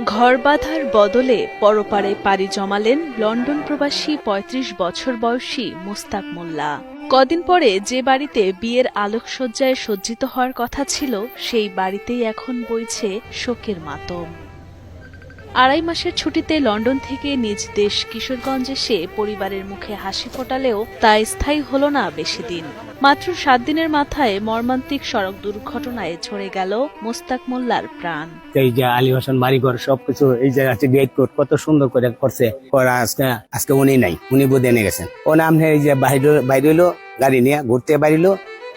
ঘর বাঁধার বদলে পরপারে পাড়ি জমালেন লন্ডন প্রবাসী ৩৫ বছর বয়সী মুস্তাক মোল্লা। কদিন পরে যে বাড়িতে বিয়ের আলোকসজ্জায় সজ্জিত হওয়ার কথা ছিল, সেই বাড়িতেই এখন বইছে শোকের মাতম। আড়াই মাসের ছুটিতে লন্ডন থেকে নিজ দেশ কিশোরগঞ্জ এসে পরিবারের মুখে হাসি ফোটালেও তা স্থায়ী হল না বেশি দিন। মাত্র সাত দিনের মাথায় মর্মান্তিক সড়ক দুর্ঘটনায় ঝরে গেল মোস্তাক মোল্লার প্রাণ। এই যে আলী হাসান বাড়িঘর সবকিছু এই যে আছে কত সুন্দর করে করছে। করা আজকে আজকে উনি নাই, উনি বোধ এনে গেছেন। ও নাম এই যে বাইরে বাইরে গাড়ি নিয়ে ঘুরতে বাড়িলো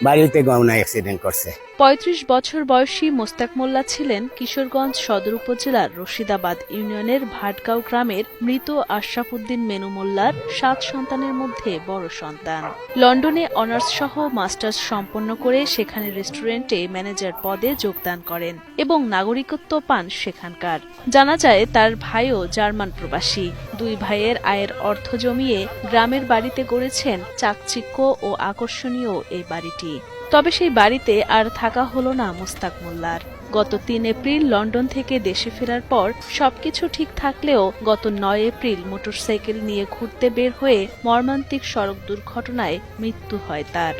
বাড়িতে গমনা অ্যাক্সিডেন্ট করছে। পঁয়ত্রিশ বছর বয়সী মোস্তাক মোল্লা ছিলেন কিশোরগঞ্জ সদর উপজেলার রশিদাবাদ ইউনিয়নের ভাটগাঁও গ্রামের মৃত আশরাফ উদ্দিন মেনু মোল্লার সাত সন্তানের মধ্যে বড় সন্তান। লন্ডনে অনার্স সহ মাস্টার্স সম্পন্ন করে সেখানে রেস্টুরেন্টে ম্যানেজার পদে যোগদান করেন এবং নাগরিকত্ব পান সেখানকার। জানা যায়, তার ভাইও জার্মান প্রবাসী। দুই ভাইয়ের আয়ের অর্থ জমিয়ে গ্রামের বাড়িতে গড়েছেন চাকচিক্য ও আকর্ষণীয় এই বাড়িটি। তবে সেই বাড়িতে আর থাকা হলো না মুস্তাক মোল্লার। গত তিন এপ্রিল লন্ডন থেকে দেশে ফেরার পর সবকিছু ঠিক থাকলেও গত নয় এপ্রিল মোটরসাইকেল নিয়ে ঘুরতে বের হয়ে মর্মান্তিক সড়ক দুর্ঘটনায় মৃত্যু হয় তার।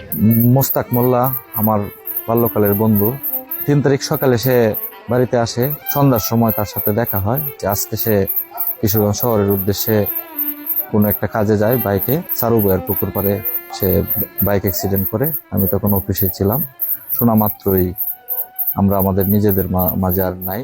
মোস্তাক মোল্লা আমার বাল্যকালের বন্ধু। তিন তারিখ সকালে সে বাড়িতে আসে। সন্ধ্যার সময় তার সাথে দেখা হয় যে আজকে সে কিশোরগঞ্জ শহরের উদ্দেশ্যে কোনো একটা কাজে যায় বাইকে। সারুবয়ের পুকুর পাড়ে সে বাইক অ্যাক্সিডেন্ট করে, আমি তখন অফিসে ছিলাম। শোনা মাত্রই আমরা আমাদের নিজেদের মাঝে আর নাই।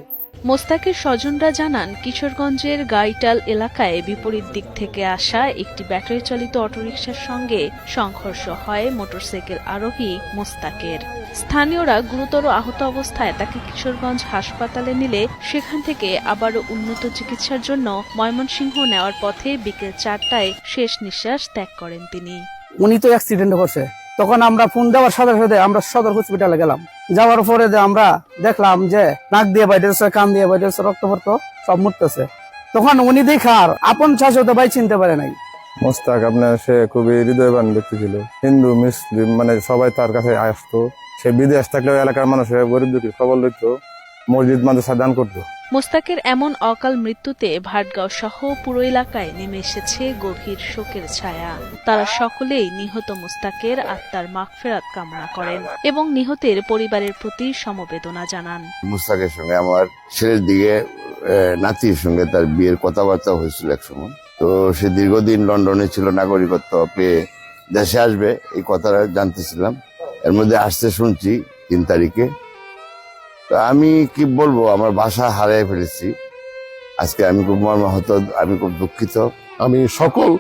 মোস্তাকের স্বজনরা জানান, কিশোরগঞ্জের গাইটাল এলাকায় বিপরীত দিক থেকে আসা একটি ব্যাটারি চালিত অটোরিকশার সঙ্গে সংঘর্ষ হয় মোটরসাইকেল আরোহী মোস্তাকের। স্থানীয়রা গুরুতর আহত অবস্থায় তাকে কিশোরগঞ্জ হাসপাতালে নিলে সেখান থেকে আবারও উন্নত চিকিৎসার জন্য ময়মনসিংহ নেওয়ার পথে বিকেল চারটায় শেষ নিঃশ্বাস ত্যাগ করেন তিনি। উনি তো অ্যাক্সিডেন্ট করছে তখন আমরা ফোন দেওয়ার সাথে সাথে আমরা সদর হসপিটালে গেলাম। যাওয়ার পরে আমরা দেখলাম যে নাক দিয়ে বাইরেছে কান দিয়ে বাইরেছে রক্ত পড়ত সব মুততেছে তখন উনি দেখার আপন শাশুড়ি ভাই চিনতে পারে নাই। মোস্তাক, আপনার সে খুবই হৃদয়বান ব্যক্তি ছিল। হিন্দু, মুসলিম মানে সবাই তার কাছে আসতো। সে বিদেশ থাকলেও এলাকার মানুষের গরিব দুঃখী খবর লইতো। মসজিদ মাদ্রাসা দান করতো। মোস্তাকের এমন অকাল মৃত্যুতে ভাটগাঁও সহ পুরো এলাকায় নেমে এসেছে গভীর শোকের ছায়া। তারা সকলেই নিহত মোস্তাকের আত্মার মাগফেরাত কামনা করেন এবং নিহতের পরিবারের প্রতি সমবেদনা জানান। মুস্তাকের সঙ্গে আমার ছেলের দিকে আহ, নাতির সঙ্গে তার বিয়ের কথাবার্তা হয়েছিল এক সময়। তো সে দীর্ঘদিন লন্ডনে ছিল নাগরিকত্ব পেয়ে দেশে আসবে এই কথাটা জানতেছিলাম। এর মধ্যে আসতে শুনছি তিন তারিখে। তো আমি কি বলব, আমার বাসা হারিয়ে ফেলেছি। আজকে আমি খুব মর্মাহত, আমি খুব দুঃখিত। আমি সকল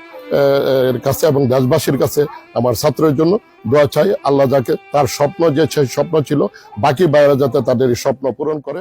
কাছে এবং দেশবাসীর কাছে আমার ছাত্রের জন্য দোয়া চাই। আল্লাহ যাকে তার স্বপ্ন যে স্বপ্ন ছিল, বাকি বাইরে যাতে তাদের স্বপ্ন পূরণ করে।